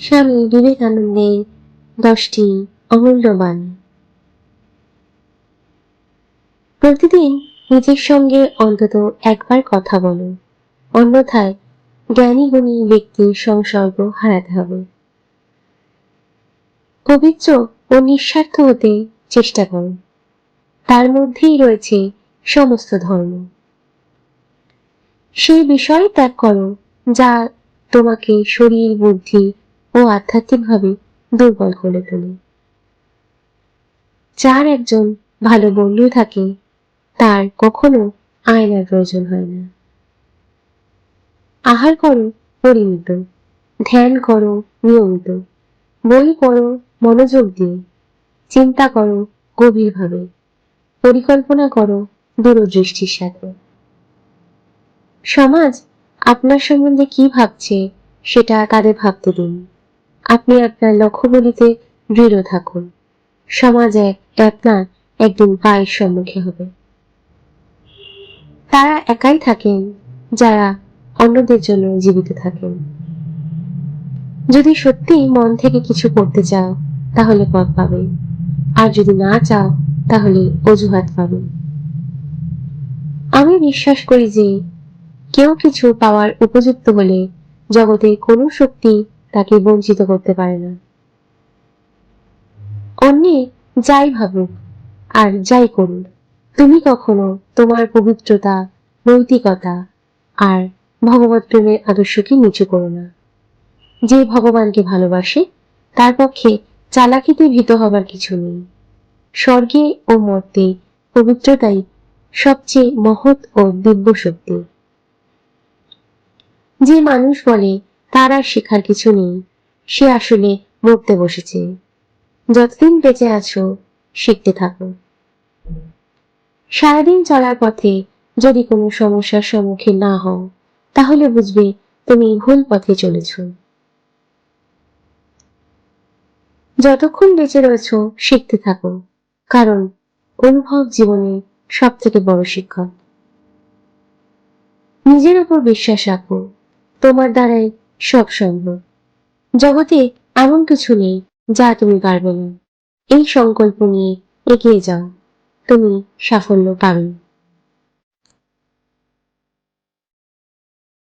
স্বামী বিবেকানন্দের দশটি অমূল্যবান। প্রতিদিন নিজের সঙ্গে অন্তত একবার কথা বলো। অন্যথায় জ্ঞানী গুণী ব্যক্তির সংসর্গ হারাতে হবে। পবিত্র ও নিঃস্বার্থ হতে চেষ্টা করো। তার মধ্যেই রয়েছে সমস্ত ধর্ম। সেই বিষয় ত্যাগ করো যা তোমাকে শরীর, বুদ্ধি ও আধ্যাত্মিকভাবে দুর্বল করে তোলে। যার একজন ভালো বন্ধু থাকে, তার কখনো আয়নার প্রয়োজন হয় না। আহার করো পরিমিত, ধ্যান করো নিয়মিত, বই পড়ো মনোযোগ দিয়ে, চিন্তা করো গভীরভাবে, পরিকল্পনা করো দূরদৃষ্টির সাথে। সমাজ আপনার সম্বন্ধে কি ভাবছে, সেটা তাদের ভাবতে দিন। আপনি আপনার লক্ষ্যগুলিতে দৃঢ় থাকুন। সমাজ আপনার একদিন পায়ের সম্মুখে হবে। তারা একাই থাকেন, যারা অন্যদের জন্য জীবিত থাকেন। যদি সত্যি মন থেকে কিছু করতে চাও, তাহলে পথ পাবে। আর যদি না চাও, তাহলে অজুহাত পাবে। আমি বিশ্বাস করি যে, কেউ কিছু পাওয়ার উপযুক্ত হলে জগতের কোনো শক্তি তাকে বঞ্চিত করতে পারে না। অন্যে যাই ভাবুক আর যাই করুন তুমি কখনো তোমার পবিত্রতা, নৈতিকতা আর ভগবত প্রেমের আদর্শকে নিচু করো না। যে ভগবানকে ভালোবাসে, তার পক্ষে চালাকিতে ভীত হবার কিছু নেই। স্বর্গে ও মর্তে পবিত্রতাই সবচেয়ে মহৎ ও দিব্য শক্তি যে মানুষ বলে তার আর শেখার কিছু নেই। সে আসলে মরতে বসেছে। যতদিন বেঁচে আছো, শিখতে থাকো। সারাদিন চলার পথে যদি কোনো সমস্যার সম্মুখীন না হও, তাহলে বুঝবে তুমি ভুল পথে চলেছ। যতক্ষণ বেঁচে রয়েছ, শিখতে থাকো। কারণ অনুভব জীবনে সব থেকে বড় শিক্ষক। নিজের উপর বিশ্বাস রাখো। তোমার দ্বারাই সব সম্ভব। জগতে এমন কিছু নেই যা তুমি পারবে না। এই সংকল্প নিয়ে এগিয়ে যাও। তুমি সাফল্য পাবে।